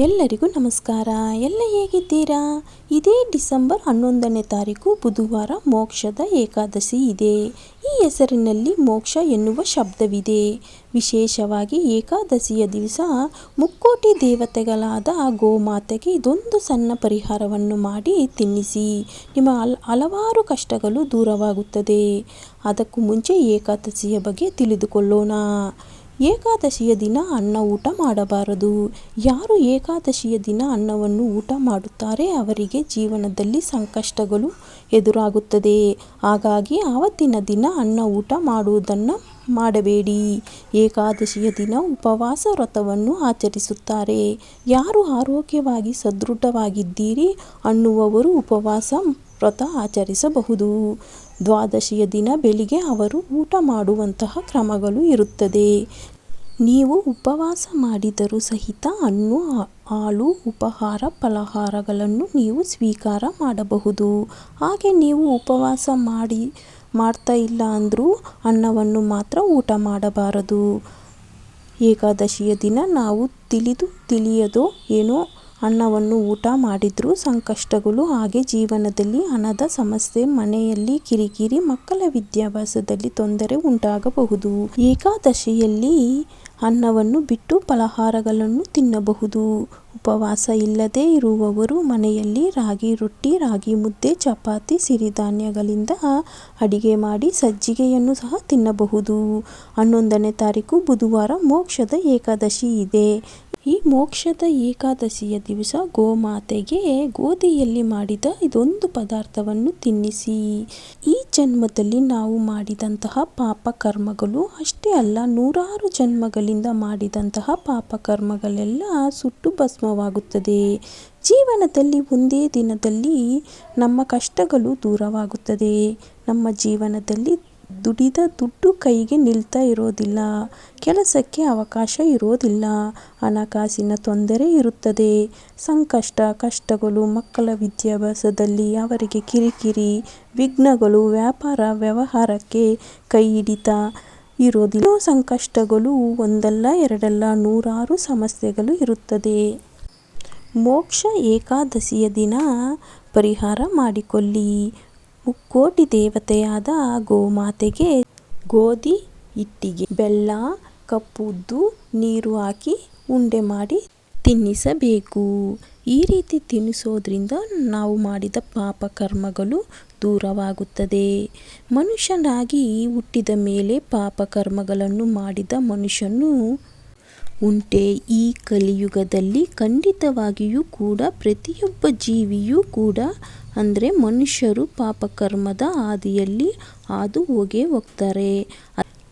ಎಲ್ಲರಿಗೂ ನಮಸ್ಕಾರ. ಎಲ್ಲ ಹೇಗಿದ್ದೀರಾ? ಇದೇ ಡಿಸೆಂಬರ್ ಹನ್ನೊಂದನೇ ತಾರೀಕು, ಬುಧವಾರ ಮೋಕ್ಷದ ಏಕಾದಶಿ ಇದೆ. ಈ ಹೆಸರಿನಲ್ಲಿ ಮೋಕ್ಷ ಎನ್ನುವ ಶಬ್ದವಿದೆ. ವಿಶೇಷವಾಗಿ ಏಕಾದಶಿಯ ದಿವಸ ಮುಕ್ಕೋಟಿ ದೇವತೆಗಳಾದ ಗೋಮಾತೆಗೆ ಇದೊಂದು ಸಣ್ಣ ಪರಿಹಾರವನ್ನು ಮಾಡಿ ತಿನ್ನಿಸಿ. ನಿಮ್ಮ ಹಲ್, ಹಲವಾರು ಕಷ್ಟಗಳು ದೂರವಾಗುತ್ತದೆ. ಅದಕ್ಕೂ ಮುಂಚೆ ಏಕಾದಶಿಯ ಬಗ್ಗೆ ತಿಳಿದುಕೊಳ್ಳೋಣ. ಏಕಾದಶಿಯ ದಿನ ಅನ್ನ ಊಟ ಮಾಡಬಾರದು. ಯಾರು ಏಕಾದಶಿಯ ದಿನ ಅನ್ನವನ್ನು ಊಟ ಮಾಡುತ್ತಾರೆ ಅವರಿಗೆ ಜೀವನದಲ್ಲಿ ಸಂಕಷ್ಟಗಳು ಎದುರಾಗುತ್ತದೆ. ಹಾಗಾಗಿ ಆವತ್ತಿನ ದಿನ ಅನ್ನ ಊಟ ಮಾಡುವುದನ್ನು ಮಾಡಬೇಡಿ. ಏಕಾದಶಿಯ ದಿನ ಉಪವಾಸ ವ್ರತವನ್ನು ಆಚರಿಸುತ್ತಾರೆ. ಯಾರು ಆರೋಗ್ಯವಾಗಿ ಸದೃಢವಾಗಿದ್ದೀರಿ ಅನ್ನುವವರು ಉಪವಾಸ ವ್ರತ ಆಚರಿಸಬಹುದು. ದ್ವಾದಶಿಯ ದಿನ ಬೆಳಿಗ್ಗೆ ಅವರು ಊಟ ಮಾಡುವಂತಹ ಕ್ರಮಗಳು ಇರುತ್ತದೆ. ನೀವು ಉಪವಾಸ ಮಾಡಿದರೂ ಸಹಿತ ಹಣ್ಣು ಹಾಲು, ಉಪಹಾರ, ಫಲಹಾರಗಳನ್ನು ನೀವು ಸ್ವೀಕಾರ ಮಾಡಬಹುದು. ಹಾಗೆ ನೀವು ಉಪವಾಸ ಮಾಡಿ, ಮಾಡ್ತಾ ಇಲ್ಲ ಅಂದರೂ ಅನ್ನವನ್ನು ಮಾತ್ರ ಊಟ ಮಾಡಬಾರದು. ಏಕಾದಶಿಯ ದಿನ ನಾವು ತಿಳಿದು ತಿಳಿಯದೋ ಏನೋ ಅನ್ನವನ್ನು ಊಟ ಮಾಡಿದರೂ ಸಂಕಷ್ಟಗಳು ಹಾಗೆ ಜೀವನದಲ್ಲಿ ಹಣದ ಸಮಸ್ಯೆ, ಮನೆಯಲ್ಲಿ ಕಿರಿಕಿರಿ, ಮಕ್ಕಳ ವಿದ್ಯಾಭ್ಯಾಸದಲ್ಲಿ ತೊಂದರೆ ಉಂಟಾಗಬಹುದು. ಏಕಾದಶಿಯಲ್ಲಿ ಅನ್ನವನ್ನು ಬಿಟ್ಟು ಫಲಹಾರಗಳನ್ನು ತಿನ್ನಬಹುದು. ಉಪವಾಸ ಇಲ್ಲದೆ ಇರುವವರು ಮನೆಯಲ್ಲಿ ರಾಗಿ ರೊಟ್ಟಿ, ರಾಗಿ ಮುದ್ದೆ, ಚಪಾತಿ, ಸಿರಿಧಾನ್ಯಗಳಿಂದ ಅಡಿಗೆ ಮಾಡಿ ಸಜ್ಜಿಗೆಯನ್ನು ಸಹ ತಿನ್ನಬಹುದು. ಹನ್ನೊಂದನೇ ತಾರೀಕು ಬುಧವಾರ ಮೋಕ್ಷದ ಏಕಾದಶಿ ಇದೆ. ಈ ಮೋಕ್ಷದ ಏಕಾದಶಿಯ ದಿವಸ ಗೋಮಾತೆಗೆ ಗೋಧಿಯಲ್ಲಿ ಮಾಡಿದ ಇದೊಂದು ಪದಾರ್ಥವನ್ನು ತಿನ್ನಿಸಿ. ಈ ಜನ್ಮದಲ್ಲಿ ನಾವು ಮಾಡಿದಂತಹ ಪಾಪ ಕರ್ಮಗಳು ಅಷ್ಟೇ ಅಲ್ಲ, ನೂರಾರು ಜನ್ಮಗಳಿಂದ ಮಾಡಿದಂತಹ ಪಾಪ ಕರ್ಮಗಳೆಲ್ಲ ಸುಟ್ಟು ಭಸ್ಮವಾಗುತ್ತದೆ. ಜೀವನದಲ್ಲಿ ಒಂದೇ ದಿನದಲ್ಲಿ ನಮ್ಮ ಕಷ್ಟಗಳು ದೂರವಾಗುತ್ತದೆ. ನಮ್ಮ ಜೀವನದಲ್ಲಿ ದುಡಿದ ದುಡ್ಡು ಕೈಗೆ ನಿಲ್ತಾ ಇರೋದಿಲ್ಲ. ಕೆಲಸಕ್ಕೆ ಅವಕಾಶ ಇರೋದಿಲ್ಲ. ಹಣಕಾಸಿನ ತೊಂದರೆ ಇರುತ್ತದೆ. ಸಂಕಷ್ಟ, ಕಷ್ಟಗಳು ಮಕ್ಕಳ ವಿದ್ಯಾಭ್ಯಾಸದಲ್ಲಿ ಅವರಿಗೆ ಕಿರಿಕಿರಿ, ವಿಘ್ನಗಳು, ವ್ಯಾಪಾರ ವ್ಯವಹಾರಕ್ಕೆ ಕೈ ಹಿಡಿತ ಇರೋದಿಲ್ಲ. ಸಂಕಷ್ಟಗಳು ಒಂದಲ್ಲ, ಎರಡಲ್ಲ, ನೂರಾರು ಸಮಸ್ಯೆಗಳು ಇರುತ್ತದೆ. ಮೋಕ್ಷ ಏಕಾದಶಿಯ ದಿನ. ಪರಿಹಾರ ಮಾಡಿಕೊಳ್ಳಿ. ಮುಕ್ಕೋಟಿ ದೇವತೆಯಾದ ಗೋಮಾತೆಗೆ ಗೋಧಿ, ಇಟ್ಟಿಗೆ, ಬೆಲ್ಲ, ಕಪ್ಪುದ್ದು ನೀರು ಹಾಕಿ ಉಂಡೆ ಮಾಡಿ ತಿನ್ನಿಸಬೇಕು. ಈ ರೀತಿ ತಿನ್ನಿಸೋದ್ರಿಂದ ನಾವು ಮಾಡಿದ ಪಾಪ ಕರ್ಮಗಳು ದೂರವಾಗುತ್ತದೆ. ಮನುಷ್ಯನಾಗಿ ಹುಟ್ಟಿದ ಮೇಲೆ ಪಾಪ ಕರ್ಮಗಳನ್ನು ಮಾಡಿದ ಮನುಷ್ಯನು ಉಂಟೆ. ಈ ಕಲಿಯುಗದಲ್ಲಿ ಖಂಡಿತವಾಗಿಯೂ ಕೂಡ ಪ್ರತಿಯೊಬ್ಬ ಜೀವಿಯೂ ಕೂಡ ಅಂದರೆ ಮನುಷ್ಯರು ಪಾಪಕರ್ಮದ ಹಾದಿಯಲ್ಲಿ ಹಾದು ಹೋಗೇ ಹೋಗ್ತಾರೆ.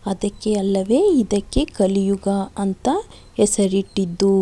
ಅದಕ್ಕೆ ಅಲ್ಲವೇ ಇದಕ್ಕೆ ಕಲಿಯುಗ ಅಂತ ಹೆಸರಿಟ್ಟಿದ್ದು.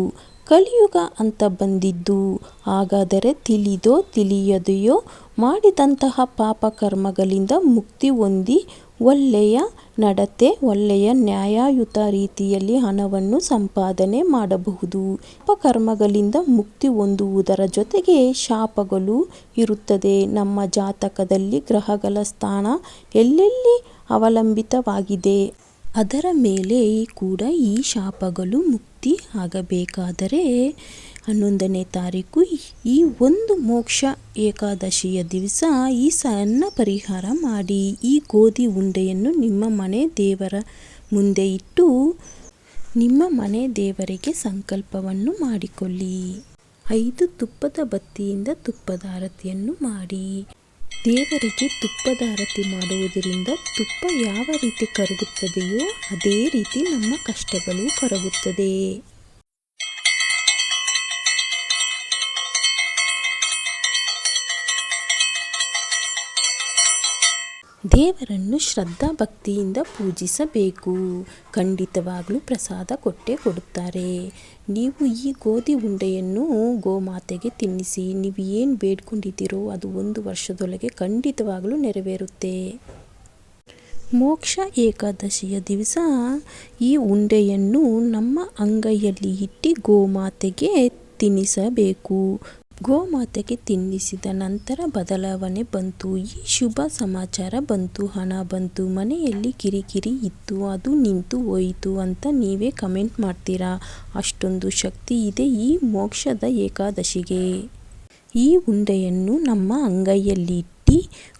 ಕಲಿಯುಗ ಅಂತ ಬಂದಿದ್ದು. ಹಾಗಾದರೆ ತಿಳಿದೋ ತಿಳಿಯದೆಯೋ ಮಾಡಿದಂತಹ ಪಾಪಕರ್ಮಗಳಿಂದ ಮುಕ್ತಿ ಹೊಂದಿ ಒಳ್ಳೆಯ ನಡತೆ, ಒಳ್ಳೆಯ ನ್ಯಾಯಯುತ ರೀತಿಯಲ್ಲಿ ಹಣವನ್ನು ಸಂಪಾದನೆ ಮಾಡಬಹುದು. ಪಾಪಕರ್ಮಗಳಿಂದ ಮುಕ್ತಿ ಹೊಂದುವುದರ ಜೊತೆಗೆ ಶಾಪಗಳು ಇರುತ್ತದೆ. ನಮ್ಮ ಜಾತಕದಲ್ಲಿ ಗ್ರಹಗಳ ಸ್ಥಾನ ಎಲ್ಲೆಲ್ಲಿ ಅವಲಂಬಿತವಾಗಿದೆ? ಅದರ ಮೇಲೆ ಕೂಡ ಈ ಶಾಪಗಳು ಮುಕ್ತಿ ಆಗಬೇಕಾದರೆ ಹನ್ನೊಂದನೇ ತಾರೀಕು ಈ ಒಂದು ಮೋಕ್ಷ ಏಕಾದಶಿಯ ದಿವಸ ಈ ಸಣ್ಣ ಪರಿಹಾರ ಮಾಡಿ ಈ ಗೋಧಿ ಉಂಡೆಯನ್ನು ನಿಮ್ಮ ಮನೆ ದೇವರ ಮುಂದೆ ಇಟ್ಟು ನಿಮ್ಮ ಮನೆ ದೇವರಿಗೆ ಸಂಕಲ್ಪವನ್ನು ಮಾಡಿಕೊಳ್ಳಿ. ಐದು ತುಪ್ಪದ ಬತ್ತಿಯಿಂದ ತುಪ್ಪದ ಆರತಿಯನ್ನು ಮಾಡಿ. ದೇವರಿಗೆ ತುಪ್ಪದ ಆರತಿ ಮಾಡುವುದರಿಂದ ತುಪ್ಪ ಯಾವ ರೀತಿ ಕರಗುತ್ತದೆಯೋ ಅದೇ ರೀತಿ ನಮ್ಮ ಕಷ್ಟಗಳು ಕರಗುತ್ತದೆ. ದೇವರನ್ನು ಶ್ರದ್ಧಾ ಭಕ್ತಿಯಿಂದ ಪೂಜಿಸಬೇಕು. ಖಂಡಿತವಾಗಲೂ ಪ್ರಸಾದ ಕೊಟ್ಟೇ ಕೊಡುತ್ತಾರೆ. ನೀವು ಈ ಗೋಧಿ ಉಂಡೆಯನ್ನು ಗೋಮಾತೆಗೆ ತಿನ್ನಿಸಿ, ನೀವು ಏನು ಬೇಡ್ಕೊಂಡಿದ್ದೀರೋ ಅದು ಒಂದು ವರ್ಷದೊಳಗೆ ಖಂಡಿತವಾಗಲೂ ನೆರವೇರುತ್ತೆ. ಮೋಕ್ಷ ಏಕಾದಶಿಯ ದಿವಸ ಈ ಉಂಡೆಯನ್ನು ನಮ್ಮ ಅಂಗೈಯಲ್ಲಿ ಇಟ್ಟು ಗೋಮಾತೆಗೆ ತಿನ್ನಿಸಬೇಕು. ಗೋಮಾತೆಗೆ ತಿನ್ನಿಸಿದ ನಂತರ ಬದಲಾವಣೆ ಬಂತು. ಈ ಶುಭ ಸಮಾಚಾರ ಬಂತು. ಹಣ ಬಂತು. ಮನೆಯಲ್ಲಿ ಕಿರಿಕಿರಿ ಇತ್ತು. ಅದು ನಿಂತು ಹೋಯಿತು ಅಂತ ನೀವೇ ಕಮೆಂಟ್ ಮಾಡ್ತೀರಾ? ಅಷ್ಟೊಂದು ಶಕ್ತಿ ಇದೆ ಈ ಮೋಕ್ಷದ ಏಕಾದಶಿಗೆ. ಈ ಉಂಡೆಯನ್ನು ನಮ್ಮ ಅಂಗೈಯಲ್ಲಿಟ್ಟು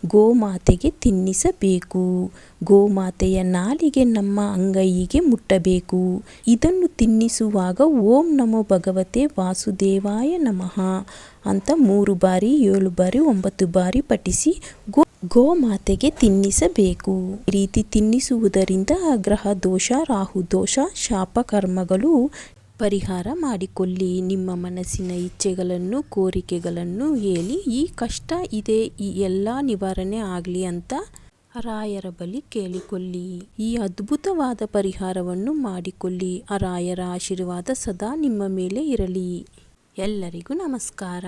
ಗೋಮಾತೆಗೆ ತಿನ್ನಿಸಬೇಕು. ಗೋಮಾತೆಯ ನಾಲಿಗೆ ನಮ್ಮ ಅಂಗೈಗೆ ಮುಟ್ಟಬೇಕು. ಇದನ್ನು ತಿನ್ನಿಸುವಾಗ ಓಂ ನಮೋ ಭಗವತೆ ವಾಸುದೇವಾಯ ನಮಃ ಅಂತ ಮೂರು ಬಾರಿ, ಏಳು ಬಾರಿ, ಒಂಬತ್ತು ಬಾರಿ ಪಠಿಸಿ ಗೋ ಗೋಮಾತೆಗೆ ತಿನ್ನಿಸಬೇಕು. ಈ ರೀತಿ ತಿನ್ನಿಸುವುದರಿಂದ ಗ್ರಹ ದೋಷ, ರಾಹು ದೋಷ ಶಾಪ ಕರ್ಮಗಳು ಪರಿಹಾರ ಮಾಡಿಕೊಳ್ಳಿ. ನಿಮ್ಮ ಮನಸ್ಸಿನ ಇಚ್ಛೆಗಳನ್ನು, ಕೋರಿಕೆಗಳನ್ನು ಹೇಳಿ. ಈ ಕಷ್ಟ ಇದೆ, ಈ ಎಲ್ಲ ನಿವಾರಣೆ ಆಗಲಿ ಅಂತ ರಾಯರ ಬಳಿ ಕೇಳಿಕೊಳ್ಳಿ. ಈ ಅದ್ಭುತವಾದ ಪರಿಹಾರವನ್ನು ಮಾಡಿಕೊಳ್ಳಿ. ಆ ರಾಯರ ಆಶೀರ್ವಾದ ಸದಾ ನಿಮ್ಮ ಮೇಲೆ ಇರಲಿ. ಎಲ್ಲರಿಗೂ ನಮಸ್ಕಾರ.